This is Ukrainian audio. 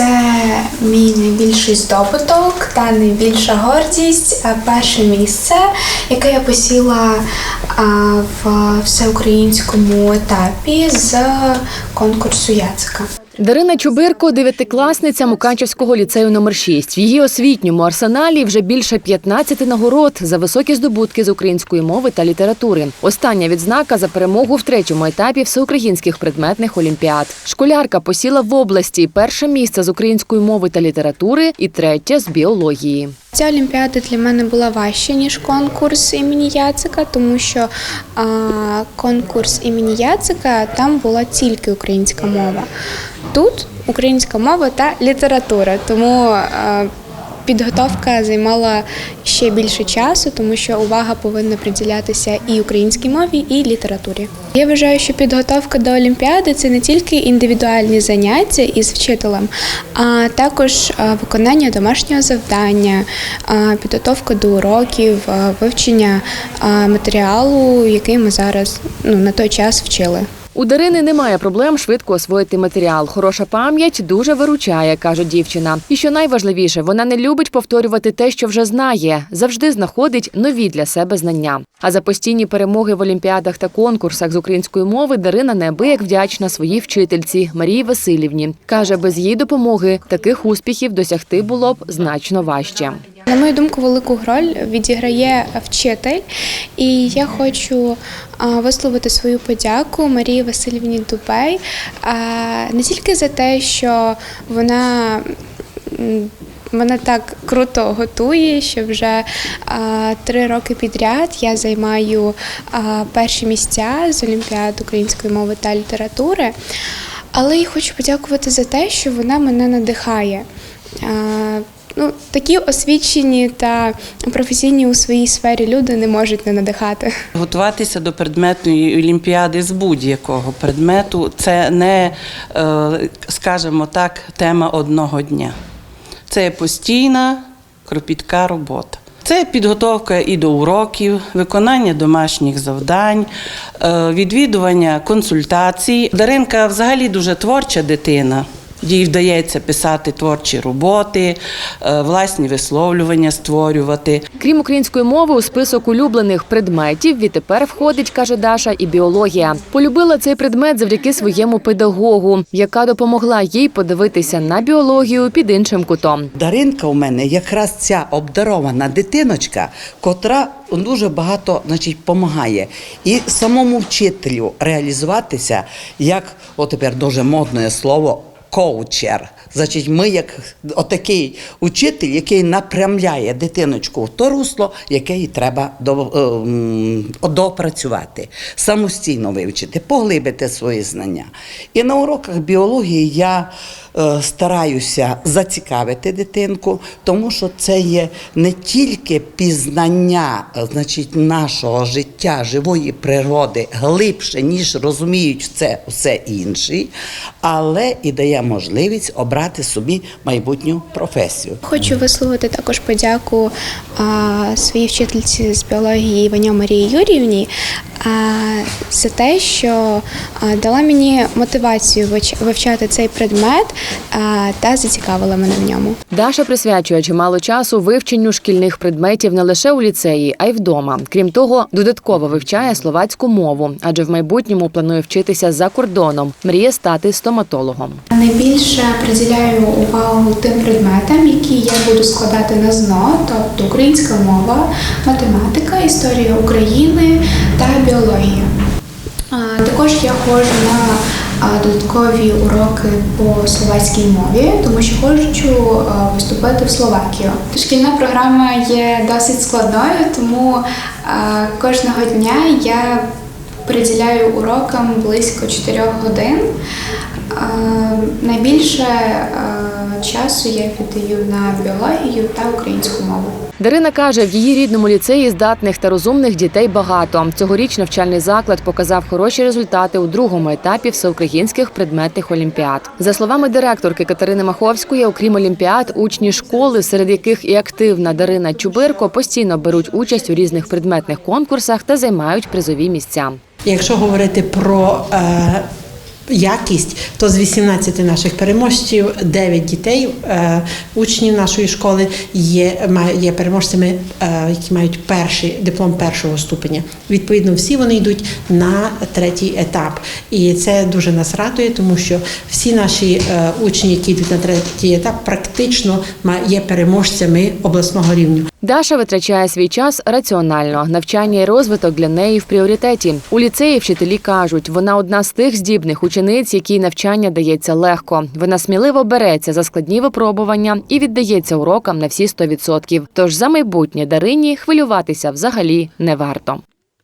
Це мій найбільший здобуток та найбільша гордість. Перше місце, яке я посіла в всеукраїнському етапі з конкурсу Яцика. Дарина Чубирко – дев'ятикласниця Мукачевського ліцею номер 6. В її освітньому арсеналі вже більше 15 нагород за високі здобутки з української мови та літератури. Остання відзнака за перемогу в третьому етапі всеукраїнських предметних олімпіад. Школярка посіла в області перше місце з української мови та літератури і третє з біології. Ця олімпіада для мене була важча, ніж конкурс імені Яцика, тому що а, конкурс імені Яцика там була тільки українська мова. Тут українська мова та література. Тому а, підготовка займала ще більше часу, тому що увага повинна приділятися і українській мові, і літературі. Я вважаю, що підготовка до Олімпіади це не тільки індивідуальні заняття із вчителем, а також виконання домашнього завдання, підготовка до уроків, вивчення матеріалу, який ми зараз ну, на той час вчили. У Дарини немає проблем швидко освоїти матеріал. Хороша пам'ять дуже виручає, каже дівчина. І що найважливіше, вона не любить повторювати те, що вже знає, завжди знаходить нові для себе знання. А за постійні перемоги в олімпіадах та конкурсах з української мови Дарина неабияк вдячна своїй вчительці Марії Васильівні. каже, без її допомоги таких успіхів досягти було б значно важче. На мою думку, велику роль відіграє вчитель, і я хочу висловити свою подяку Марії Васильівні Дубей не тільки за те, що вона. Мене так круто готує, що вже а, три роки підряд я займаю а, перші місця з Олімпіад української мови та літератури. Але я хочу подякувати за те, що вона мене надихає. А, Ну, такі освічені та професійні у своїй сфері люди не можуть не надихати. Готуватися до предметної олімпіади з будь-якого предмету це не, е, скажімо так, тема одного дня. Це постійна кропітка робота. Це підготовка і до уроків, виконання домашніх завдань, е, відвідування консультацій. Даринка взагалі дуже творча дитина. Їй вдається писати творчі роботи, е, власні висловлювання створювати. Крім української мови, у список улюблених предметів відтепер входить, каже Даша, і біологія. Полюбила цей предмет завдяки своєму педагогу, яка допомогла їй подивитися на біологію під іншим кутом. Даринка у мене якраз ця обдарована дитиночка, котра дуже багато значить, допомагає. І самому вчителю реалізуватися, як от тепер дуже модне слово. Коучер, значить, ми як отакий учитель, який напрямляє дитиночку в то русло, яке їй треба ем, допрацювати, самостійно вивчити, поглибити свої знання. І на уроках біології я е, стараюся зацікавити дитинку, тому що це є не тільки пізнання е, значить, нашого життя, живої природи глибше, ніж розуміють це все інші, але і дає можливість обрати собі майбутню професію. Хочу висловити також подяку а, своїй вчительці з біології Іваньо Марії Юріївні за те, що дала мені мотивацію вивчати цей предмет та зацікавила мене в ньому. Даша присвячує чимало часу вивченню шкільних предметів не лише у ліцеї, а й вдома. Крім того, додатково вивчає словацьку мову, адже в майбутньому планує вчитися за кордоном. Мріє стати стоматологом. Найбільше приділяю увагу тим предметам, які я буду складати на ЗНО, тобто українська мова, математика, історія України та біологія. Також я ходжу на додаткові уроки по словацькій мові, тому що хочу виступити в Словакію. Шкільна програма є досить складною, тому кожного дня я приділяю урокам близько 4 годин. Е, Найбільше е, часу я віддаю на біологію та українську мову. Дарина каже, в її рідному ліцеї здатних та розумних дітей багато. Цьогоріч навчальний заклад показав хороші результати у другому етапі всеукраїнських предметних олімпіад. За словами директорки Катерини Маховської, окрім олімпіад, учні школи, серед яких і активна Дарина Чубирко, постійно беруть участь у різних предметних конкурсах та займають призові місця. Якщо говорити про е, якість, то з 18 наших переможців 9 дітей, е, учнів нашої школи є, є переможцями, е, які мають перший диплом першого ступеня. Відповідно, всі вони йдуть на третій етап. І це дуже нас радує, тому що всі наші е, учні, які йдуть на третій етап, практично є переможцями обласного рівня. Даша витрачає свій час раціонально. Навчання і розвиток для неї в пріоритеті. У ліцеї вчителі кажуть, вона одна з тих здібних учениць, якій навчання дається легко. Вона сміливо береться за складні випробування і віддається урокам на всі 100%. Тож за майбутнє Дарині хвилюватися взагалі не варто.